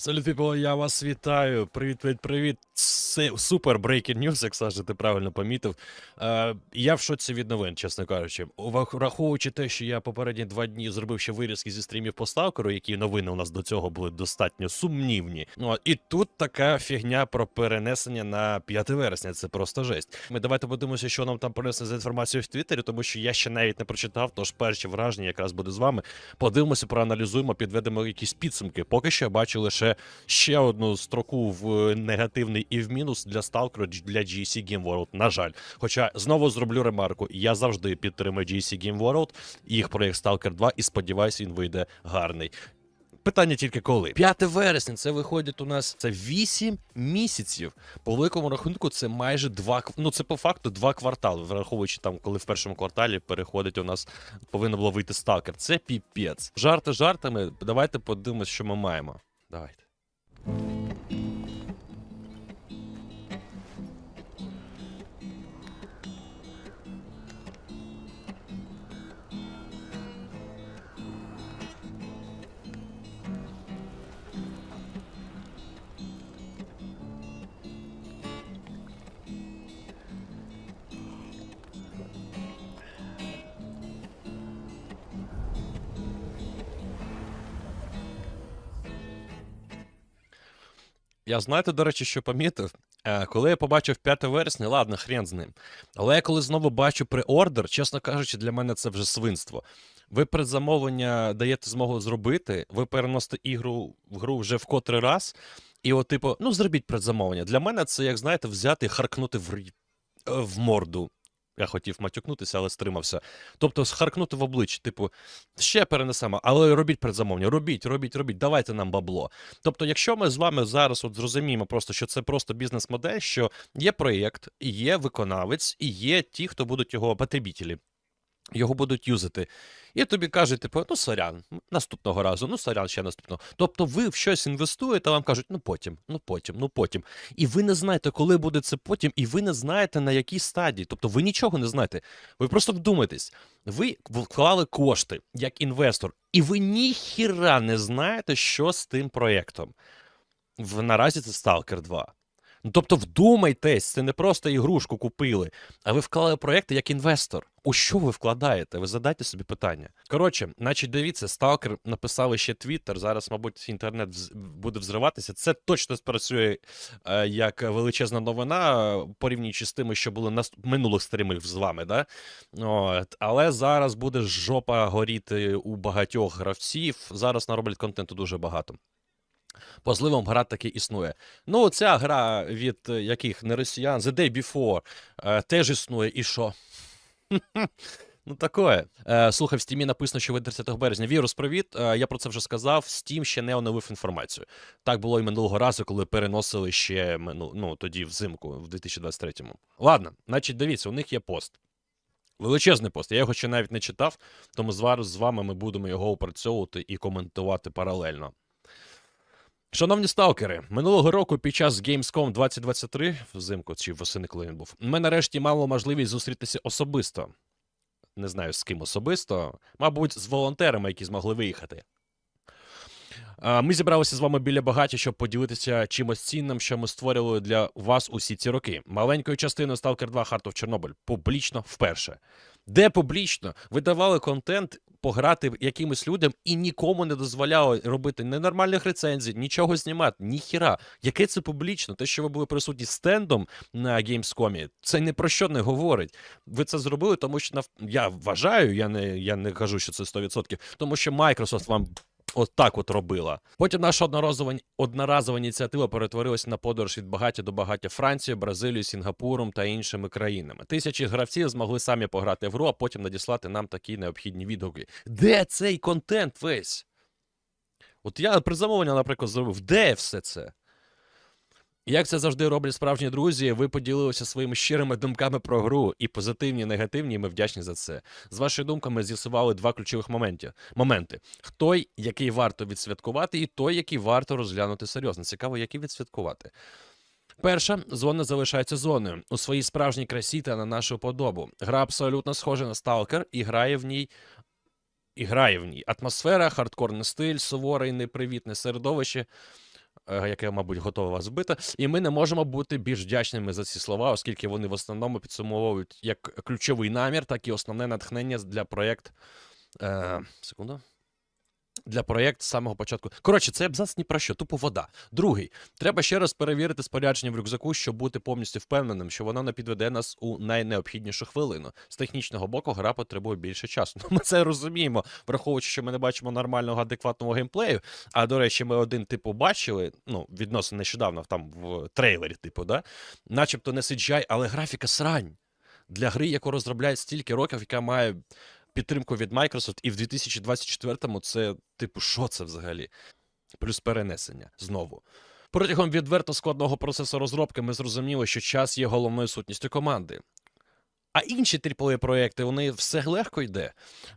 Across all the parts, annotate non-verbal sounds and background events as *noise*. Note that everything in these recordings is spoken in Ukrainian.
Салют, people, я вас вітаю. Привіт, привіт, привіт. Супер breaking news, як Саша, ти правильно помітив. Е, я в шоці від новин, чесно кажучи. Враховуючи те, що я попередні два дні зробив ще вирізки зі стрімів по сталкеру, які новини у нас до цього були достатньо сумнівні. Ну, і тут така фігня про перенесення на 5 вересня. Це просто жесть. Ми давайте подивимося, що нам там принесли за інформацію в Твіттері, тому що я ще навіть не прочитав, тож перші враження якраз буде з вами. Подивимося, проаналізуємо, підведемо якісь підсумки. Поки що я бачу лише ще одну строку в негативний і в мінус для Stalker для GC Game World. На жаль. Хоча знову зроблю ремарку: я завжди підтримую GC Game World, їх проєкт Stalker 2, і сподіваюся, він вийде гарний. Питання тільки коли. 5 вересня це виходить у нас це 8 місяців. По великому рахунку, це майже два ну це по факту два квартали, враховуючи там, коли в першому кварталі переходить у нас повинно було вийти сталкер. Це піпець. Жарти жартами. Давайте подивимось, що ми маємо. Давайте. Я знаєте, до речі, що помітив? Е, коли я побачив 5 вересня, ладно, хрен з ним. Але я коли знову бачу преордер, чесно кажучи, для мене це вже свинство. Ви предзамовлення даєте змогу зробити, ви переносите ігру в гру вже в котрий раз, і от, типу, ну зробіть предзамовлення. Для мене це, як знаєте, взяти і харкнути в, е, в морду. Я хотів матюкнутися, але стримався. Тобто схаркнути в обличчя, типу, ще перенесемо, але робіть предзамовлення, робіть, робіть, робіть, давайте нам бабло. Тобто, якщо ми з вами зараз от зрозуміємо просто, що це просто бізнес-модель, що є проєкт, є виконавець, і є ті, хто будуть його потребітелі. Його будуть юзати. І тобі кажуть, типу, ну сорян, наступного разу, ну сорян, ще наступного. Тобто ви в щось інвестуєте, вам кажуть, ну потім, ну потім, ну потім. І ви не знаєте, коли буде це потім, і ви не знаєте на якій стадії. Тобто ви нічого не знаєте. Ви просто вдумайтесь, ви вклали кошти як інвестор, і ви ніхіра не знаєте, що з тим проєктом. Наразі це Stalker 2. Ну, тобто, вдумайтесь, це не просто ігрушку купили, а ви вклали проєкти як інвестор. У що ви вкладаєте? Ви задайте собі питання. Коротше, значить, дивіться, Сталкер написали ще Твіттер. Зараз, мабуть, інтернет буде взриватися. Це точно спрацює е, як величезна новина, порівнюючи з тими, що були на минулих стрімах з вами. Да? От. Але зараз буде жопа горіти у багатьох гравців. Зараз нароблять контенту дуже багато. По зливам гра таки існує. Ну, ця гра від е, яких не росіян, The Day Before, е, теж існує, і що? *laughs* Ну, такое. Е, слухай, в стімі написано, що ви 30 березня. Вірус, привіт. Я про це вже сказав. Steam ще не оновив інформацію. Так було і минулого разу, коли переносили ще мину, ну, тоді взимку, в 2023-му. Ладно, значить, дивіться, у них є пост. Величезний пост. Я його ще навіть не читав, тому з вами ми будемо його опрацьовувати і коментувати паралельно. Шановні сталкери, минулого року під час Gamescom 2023, взимку чи восени, коли він був, ми нарешті мали можливість зустрітися особисто. Не знаю з ким особисто, мабуть, з волонтерами, які змогли виїхати. Ми зібралися з вами біля багаття, щоб поділитися чимось цінним, що ми створювали для вас усі ці роки. Маленькою частиною Stalker 2 Heart of Чорнобиль публічно вперше. Де публічно видавали контент пограти якимось людям і нікому не дозволяло робити ненормальних рецензій, нічого знімати, ніхіра. Яке це публічно? Те, що ви були присутні стендом на Gamescom, це не про що не говорить. Ви це зробили, тому що я вважаю, я не, я не кажу, що це 100%, тому що Microsoft вам. От так от робила. Потім наша одноразова, одноразова ініціатива перетворилася на подорож від багаття до багаття Франції, Бразилії, Сінгапуром та іншими країнами. Тисячі гравців змогли самі пограти в гру, а потім надіслати нам такі необхідні відгуки. Де цей контент весь? От я при замовленні, наприклад, зробив. Де все це? Як це завжди роблять справжні друзі, ви поділилися своїми щирими думками про гру, і позитивні, і негативні, і ми вдячні за це. З вашими думками з'ясували два ключових моменти. моменти: той, який варто відсвяткувати, і той, який варто розглянути серйозно. Цікаво, який відсвяткувати. Перша зона залишається зоною у своїй справжній красі та на нашу подобу. Гра абсолютно схожа на сталкер і грає в ній. І грає в ній. Атмосфера, хардкорний стиль, суворе і непривітне середовище. Е, яке, мабуть, готове вас збити. І ми не можемо бути більш вдячними за ці слова, оскільки вони в основному підсумовують як ключовий намір, так і основне натхнення для проєкт. Е, секунду. Для проєкту з самого початку. Коротше, це абзац ні про що, тупо вода. Другий. Треба ще раз перевірити спорядження в рюкзаку, щоб бути повністю впевненим, що воно не підведе нас у найнеобхіднішу хвилину. З технічного боку, гра потребує більше часу. *laughs* Ну, ми це розуміємо, враховуючи, що ми не бачимо нормального адекватного геймплею. А до речі, ми один типу бачили, ну, відносно нещодавно, там в трейлері, типу, да? начебто не CGI, але графіка срань. Для гри, яку розробляють стільки років, яка має підтримку від Microsoft, і в 2024-му це, типу, що це взагалі? Плюс перенесення знову. Протягом відверто складного процесу розробки ми зрозуміли, що час є головною сутністю команди. А інші AAA проекти, вони все легко йде.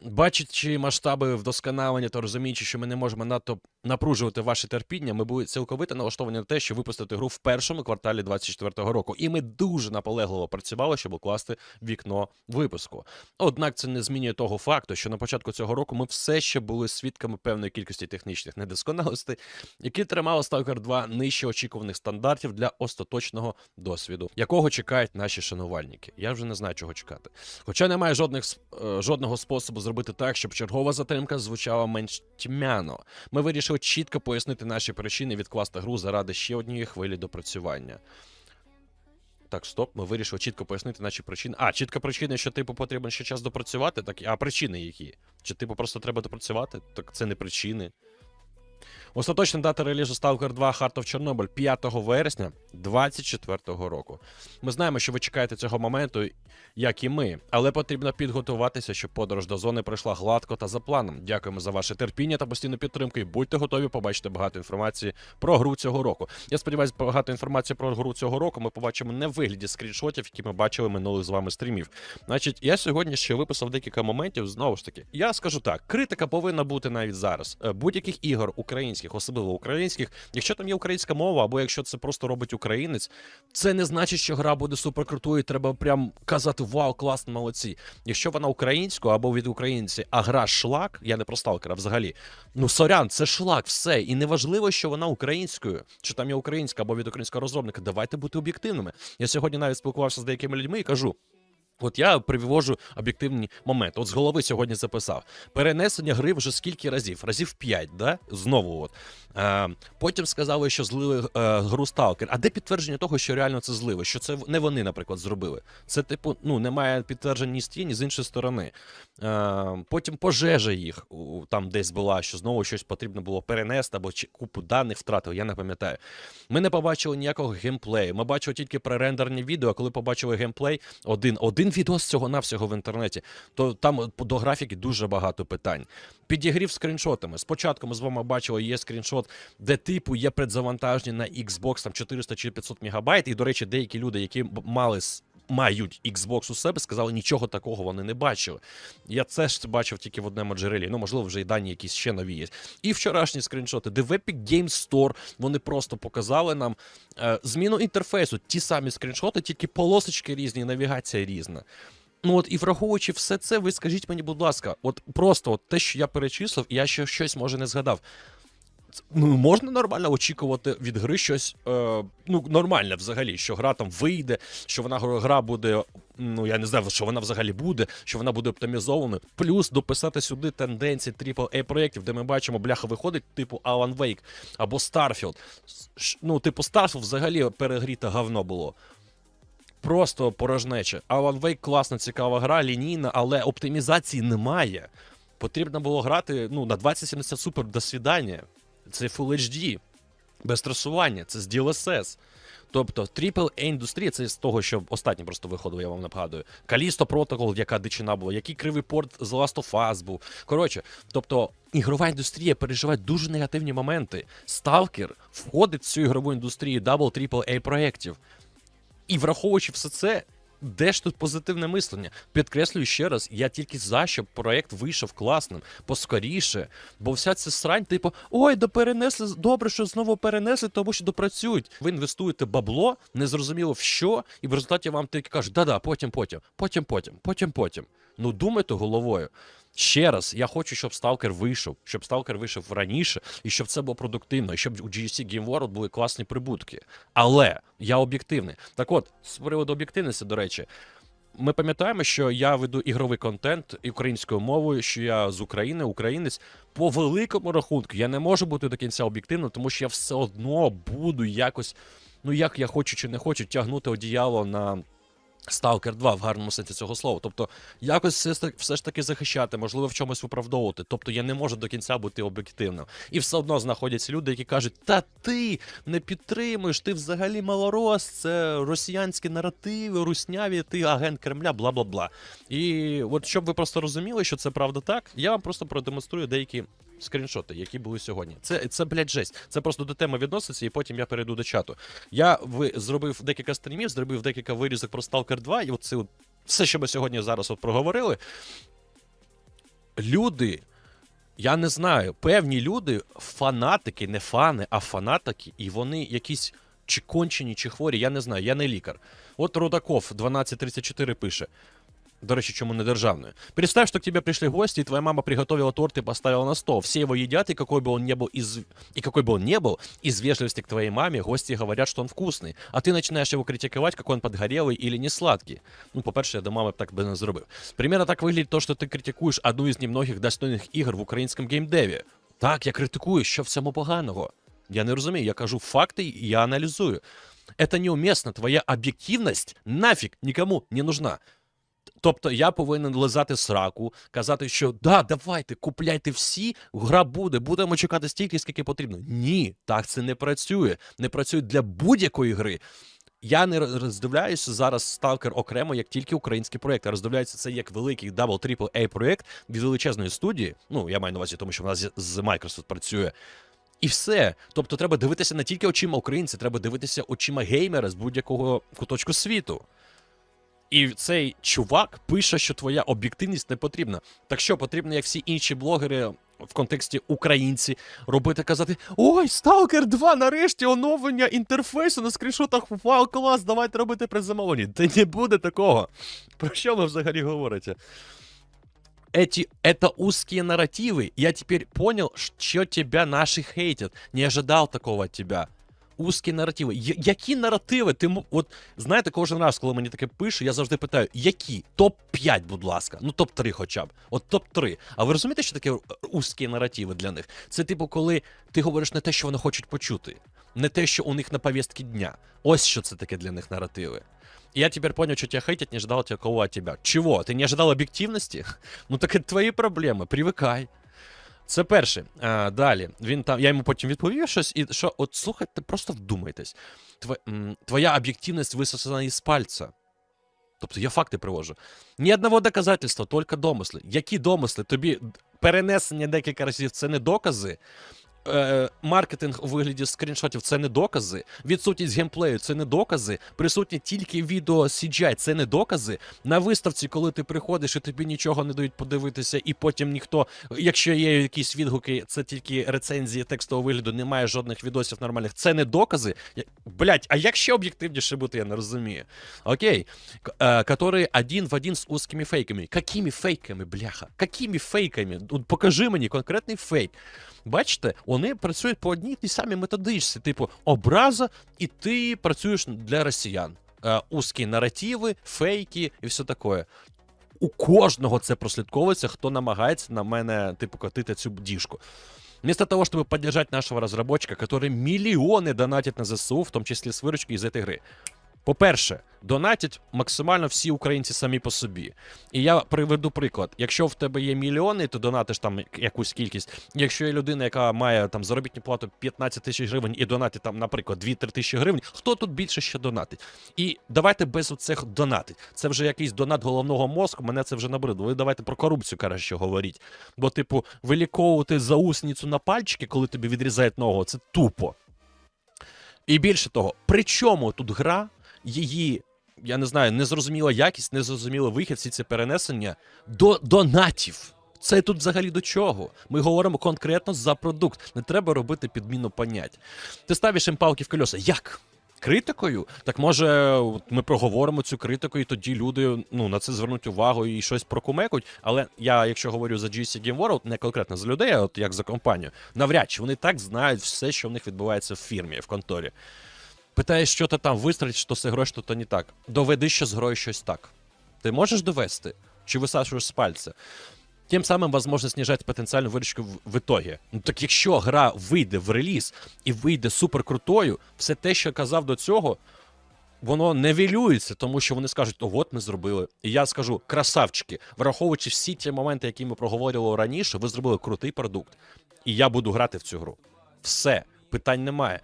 Бачачи масштаби вдосконалення та розуміючи, що ми не можемо надто напружувати ваше терпіння, ми були цілковито налаштовані на те, щоб випустити гру в першому кварталі 2024 року. І ми дуже наполегливо працювали, щоб укласти вікно випуску. Однак це не змінює того факту, що на початку цього року ми все ще були свідками певної кількості технічних недосконалостей, які тримали Stalker 2 нижче очікуваних стандартів для остаточного досвіду, якого чекають наші шанувальники. Я вже не знаю, чого чекати. Хоча немає жодних е, жодного способу зробити так, щоб чергова затримка звучала менш тьмяно. Ми вирішили чітко пояснити наші причини відкласти гру заради ще однієї хвилі допрацювання. Так, стоп, ми вирішили чітко пояснити наші причини. А, чітка причина, що типу потрібен ще час допрацювати, так а причини які? Чи типу просто треба допрацювати? Так це не причини. Остаточна дата релізу Stalker 2 Heart of Chernobyl 5 вересня 2024 року. Ми знаємо, що ви чекаєте цього моменту, як і ми, але потрібно підготуватися, щоб подорож до зони пройшла гладко та за планом. Дякуємо за ваше терпіння та постійну підтримку. І будьте готові побачити багато інформації про гру цього року. Я сподіваюся, багато інформації про гру цього року ми побачимо не в вигляді скріншотів, які ми бачили минулих з вами стрімів. Значить, я сьогодні ще виписав декілька моментів. Знову ж таки, я скажу так: критика повинна бути навіть зараз. Е, Будь-яких ігор українських, особливо українських, якщо там є українська мова, або якщо це просто робить українець, це не значить, що гра буде суперкрутою. Треба прям казати вау, класно, молодці. Якщо вона українською або від українців, а гра шлак, я не про сталкера взагалі. Ну сорян, це шлак, все. І неважливо, що вона українською, чи там є українська або від українського розробника. Давайте бути об'єктивними. Я сьогодні навіть спілкувався з деякими людьми і кажу. От я привожу об'єктивні моменти. От з голови сьогодні записав. Перенесення гри вже скільки разів? Разів 5, да? Знову от. Е, потім сказали, що злили е, гру Сталкер. А де підтвердження того, що реально це зливи? Що це не вони, наприклад, зробили? Це, типу, ну, немає підтверджень ні з тієї, ні з іншої сторони. Е, потім пожежа їх там десь була, що знову щось потрібно було перенести або чи купу даних втратили, я не пам'ятаю. Ми не побачили ніякого геймплею. Ми бачили тільки пререндерні відео, коли побачили геймплей, один, один відео з цього навсього в інтернеті, то там до графіки дуже багато питань. Підігрів скріншотами. Спочатку ми з вами бачили, є скріншот, де типу є предзавантаження на Xbox там 400 чи 500 мегабайт. І, до речі, деякі люди, які мали мають Xbox у себе, сказали, нічого такого вони не бачили. Я це ж бачив тільки в одному джерелі. Ну, можливо, вже і дані якісь ще нові є. І вчорашні скріншоти, де в Epic Games Store вони просто показали нам е, зміну інтерфейсу. Ті самі скріншоти, тільки полосочки різні, навігація різна. Ну от і враховуючи все це, ви скажіть мені, будь ласка, от просто от те, що я перечислив, я ще щось може не згадав. Ну, можна нормально очікувати від гри щось е, ну, нормальне взагалі, що гра там вийде, що вона гра- буде, ну я не знаю, що вона взагалі буде, що вона буде оптимізованою. Плюс дописати сюди тенденції AAA проєктів, де ми бачимо, бляха виходить, типу Alan Wake або Starfield. Ну, типу, Starfield взагалі перегріте говно було. Просто порожнече. Alan Wake класна, цікава гра, лінійна, але оптимізації немає. Потрібно було грати ну, на 2070 Super до свідання. Це Full HD, без трасування, це з DLSS. Тобто AAA індустрія, це з того, що останнє просто виходило, я вам нагадую. Callisto Protocol, яка дичина була, який кривий порт з Last of Us був. Коротше, тобто ігрова індустрія переживає дуже негативні моменти. Stalker входить в цю ігрову індустрію Double AAA проєктів. І враховуючи все це, де ж тут позитивне мислення? Підкреслюю ще раз, я тільки за, щоб проект вийшов класним, поскоріше. Бо вся ця срань, типу, ой, да перенесли, добре, що знову перенесли, тому що допрацюють. Ви інвестуєте бабло, незрозуміло в що, і в результаті вам тільки кажуть, да-да, потім, потім, потім, потім, потім, потім. Ну думайте головою. Ще раз, я хочу, щоб Сталкер вийшов, щоб Сталкер вийшов раніше, і щоб це було продуктивно, і щоб у GSC Game World були класні прибутки. Але я об'єктивний. Так от, з приводу об'єктивності, до речі, ми пам'ятаємо, що я веду ігровий контент українською мовою, що я з України, українець. По великому рахунку я не можу бути до кінця об'єктивним, тому що я все одно буду якось, ну як я хочу чи не хочу, тягнути одіяло на. Stalker 2 в гарному сенсі цього слова. Тобто, якось все ж таки захищати, можливо, в чомусь виправдовувати. Тобто я не можу до кінця бути об'єктивним. І все одно знаходяться люди, які кажуть: Та ти не підтримуєш, ти взагалі малорос, це росіянські наративи, русняві, ти агент Кремля, бла бла бла. І от щоб ви просто розуміли, що це правда так, я вам просто продемонструю деякі. Скріншоти, які були сьогодні. Це, це блядь, жесть. Це просто до теми відноситься, і потім я перейду до чату. Я ви, зробив декілька стрімів, зробив декілька вирізок про Stalker 2, і от це от, все, що ми сьогодні зараз от проговорили. Люди, я не знаю, певні люди, фанатики, не фани, а фанатики, і вони якісь чи кончені, чи хворі, я не знаю, я не лікар. От Рудаков 1234 пише. До речі, чому не державную? Представь, что к тебе пришли гости, и твоя мама приготовила торт и поставила на стол. Все его едят, и какой бы он ни был из... и какой бы он ни был, из вежливости к твоей маме гости говорят, что он вкусный. А ты начинаешь его критиковать, как он подгорелый или не сладкий. Ну, по-перше, я до мами б так би не зробив. Примерно так виглядить то, що ти критикуєш одну із немногих достойних ігор в українському геймдеві. Так, я критикую, що в цьому поганого. Я не розумію, я кажу факти і я аналізую. Это неуместно, твоя об'єктивність нафіг нікому не нужна. Тобто я повинен лизати сраку, казати, що да, давайте, купляйте всі, гра буде, будемо чекати стільки, скільки потрібно. Ні, так це не працює. Не працює для будь-якої гри. Я не роздивляюся зараз Stalker окремо як тільки український проєкт. Я роздивляюся це як великий дабл трипл A проєкт від величезної студії. Ну, я маю на увазі, тому що вона з Microsoft працює. І все. Тобто треба дивитися не тільки очима українця, треба дивитися очима геймера з будь-якого куточку світу. І цей чувак пише, що твоя об'єктивність не потрібна. Так що потрібно, як всі інші блогери в контексті українці, робити казати: Ой, Stalker 2, нарешті оновлення інтерфейсу на скріншотах. Вау, клас, давайте робити при замовленні. Та не буде такого. Про що ви взагалі говорите? Эти, это узкие нарративы. Я теперь понял, что тебя наши хейтят. Не ожидал такого от тебя. Узкі наративи. Які наративи? Ти от знаєте, кожен раз, коли мені таке пише, я завжди питаю, які? Топ-5, будь ласка. Ну, топ-3 хоча б. От топ-3. А ви розумієте, що таке узкі наративи для них? Це типу, коли ти говориш не те, що вони хочуть почути, не те, що у них на повістці дня. Ось що це таке для них наративи. Я теперь понял, что тебя хейтят, не ждал такого от тебя. Чего? Ты не ожидал об'єктивності? *laughs* Ну так це твої проблеми, привикай. Це перше. А, далі. Він там, я йому потім відповів щось, і що, от слухайте, просто вдумайтесь. Твоя об'єктивність висосана із пальця. Тобто я факти привожу. Ні одного доказательства, тільки домисли. Які домисли? Тобі перенесення декілька разів це не докази. Е, маркетинг у вигляді скріншотів це не докази. Відсутність геймплею це не докази. Присутні тільки відео CGI це не докази. На виставці, коли ти приходиш і тобі нічого не дають подивитися, і потім ніхто, якщо є якісь відгуки, це тільки рецензії текстового вигляду, немає жодних відосів нормальних. Це не докази. Блять, а як ще об'єктивніше бути, я не розумію. Окей. Е, Который один в один з узкими фейками. Какими фейками, бляха? Какими фейками? Покажи мені конкретний фейк. Бачите, вони працюють по одній тій самій методичці, типу образа, і ти працюєш для росіян. Е, узкі наративи, фейки і все таке. У кожного це прослідковується, хто намагається на мене, типу, котити цю діжку. Вместо того, чтобы поддержать нашего разработчика, который миллионы донатит на ЗСУ, в тому числі з виручки із цієї гри. По-перше, донатять максимально всі українці самі по собі. І я приведу приклад: якщо в тебе є мільйони, ти донатиш там якусь кількість. Якщо є людина, яка має там заробітну плату 15 тисяч гривень і донатить там, наприклад, 2-3 тисячі гривень, хто тут більше ще донатить? І давайте без оцих донатить. Це вже якийсь донат головного мозку, мене це вже набридло. Ви давайте про корупцію краще говоріть. Бо, типу, виліковувати заусницю на пальчики, коли тобі відрізають ногу, це тупо. І більше того, при чому тут гра, її, я не знаю, незрозуміла якість, незрозуміло вихід, всі ці перенесення до донатів. Це тут взагалі до чого? Ми говоримо конкретно за продукт. Не треба робити підміну понять. Ти ставиш їм палки в колеса. Як? критикою, так може ми проговоримо цю критику, і тоді люди ну, на це звернуть увагу і щось прокумекуть. Але я, якщо говорю за GC Game World, не конкретно за людей, а от як за компанію, навряд чи вони так знають все, що в них відбувається в фірмі, в конторі. Питаєш, що ти там вистрілить, що з грою, що то не так. Доведи, що з грою щось так. Ти можеш довести? Чи висаджуєш з пальця? Тим самим, возможно, снижать потенціальну виручку в, в итогі. Ну так якщо гра вийде в реліз і вийде суперкрутою, все те, що казав до цього, воно невілюється, тому що вони скажуть, о, от ми зробили. І я скажу, красавчики, враховуючи всі ті моменти, які ми проговорювали раніше, ви зробили крутий продукт. І я буду грати в цю гру. Все, питань немає.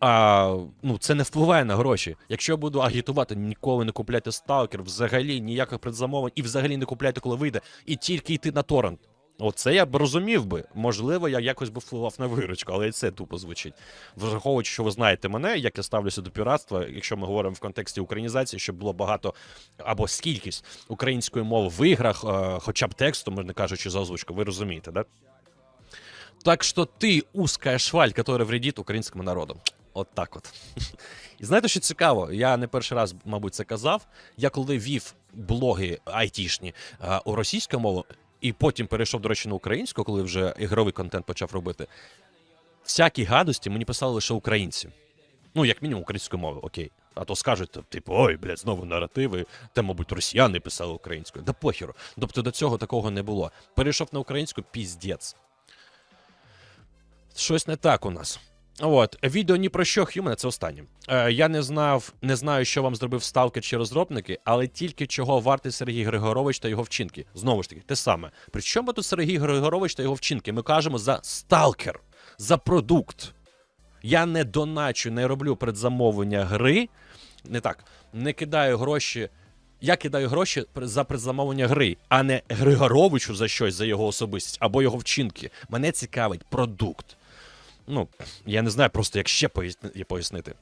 А ну це не впливає на гроші. Якщо я буду агітувати, ніколи не купляйте сталкер, взагалі ніяких предзамовлень, і взагалі не купляйте, коли вийде, і тільки йти на торрент. Оце я б розумів би. Можливо, я якось би впливав на виручку, але і це тупо звучить. Враховуючи, що ви знаєте мене, як я ставлюся до піратства, якщо ми говоримо в контексті українізації, щоб було багато або скількись української мови в іграх, е, хоча б тексту, можна кажучи, за озвучку, ви розумієте, да? Так що ти узкая шваль, которая вредит українському народу. От так от. *laughs* І знаєте, що цікаво? Я не перший раз, мабуть, це казав. Я коли вів блоги айтішні у російську мову, і потім перейшов, до речі, на українську, коли вже ігровий контент почав робити. Всякі гадості мені писали лише українці. Ну, як мінімум, українською мовою, окей. А то скажуть, типу, ой, блядь, знову наративи, та, мабуть, росіяни писали українською. Да похеру. Тобто до цього такого не було. Перейшов на українську піздець. Щось не так у нас. От, відео ні про що Human, це останнє. Е, я не знав, не знаю, що вам зробив Сталкер чи розробники, але тільки чого вартий Сергій Григорович та його вчинки. Знову ж таки, те саме. При чому тут Сергій Григорович та його вчинки? Ми кажемо за Сталкер, за продукт. Я не доначу, не роблю предзамовлення гри. Не так, не кидаю гроші. Я кидаю гроші за предзамовлення гри, а не Григоровичу за щось, за його особистість або його вчинки. Мене цікавить продукт. Ну, я не знаю просто, як ще пояснити.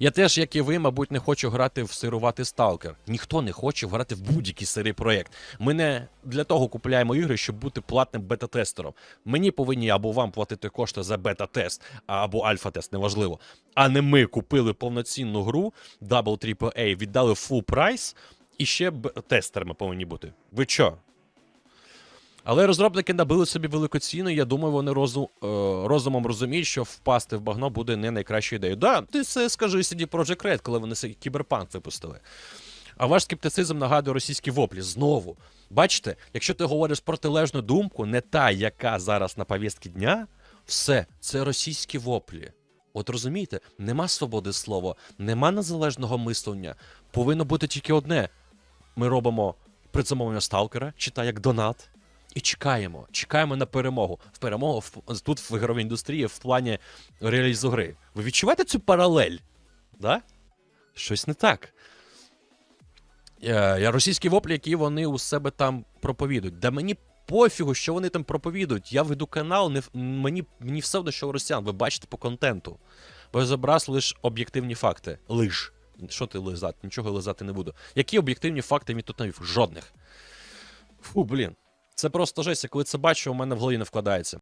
Я теж, як і ви, мабуть, не хочу грати в сируватий сталкер. Ніхто не хоче грати в будь-який сирий проєкт. Ми не для того купуємо ігри, щоб бути платним бета-тестером. Мені повинні або вам платити кошти за бета-тест, або альфа-тест, неважливо. А не ми купили повноцінну гру Double AAA, віддали full прайс, і ще тестерами повинні бути. Ви чо? Але розробники набили собі велику ціну, я думаю, вони розу, е, розумом розуміють, що впасти в багно буде не найкращою ідеєю. Да, ти це скажи CD Projekt Red, коли вони цей кіберпанк випустили. А ваш скептицизм нагадує російські воплі. Знову. Бачите, якщо ти говориш протилежну думку, не та, яка зараз на повістки дня, все, це російські воплі. От розумієте, нема свободи слова, нема незалежного мислення. Повинно бути тільки одне: ми робимо предзамовлення сталкера, читай як донат. І чекаємо, чекаємо на перемогу. В перемогу в, тут в ігровій індустрії в плані реалізу гри. Ви відчуваєте цю паралель? Да? Щось не так. Е, російські воплі, які вони у себе там проповідують. Да мені пофігу, що вони там проповідують. Я веду канал, не, мені, мені все одно, що у росіян. Ви бачите по контенту. Безобраз лише об'єктивні факти. Лиш. Що ти лизати? Нічого лизати не буду. Які об'єктивні факти він тут навів? Жодних. Фу, блін. Це просто жесть, я коли це бачу, у мене в голові не вкладається.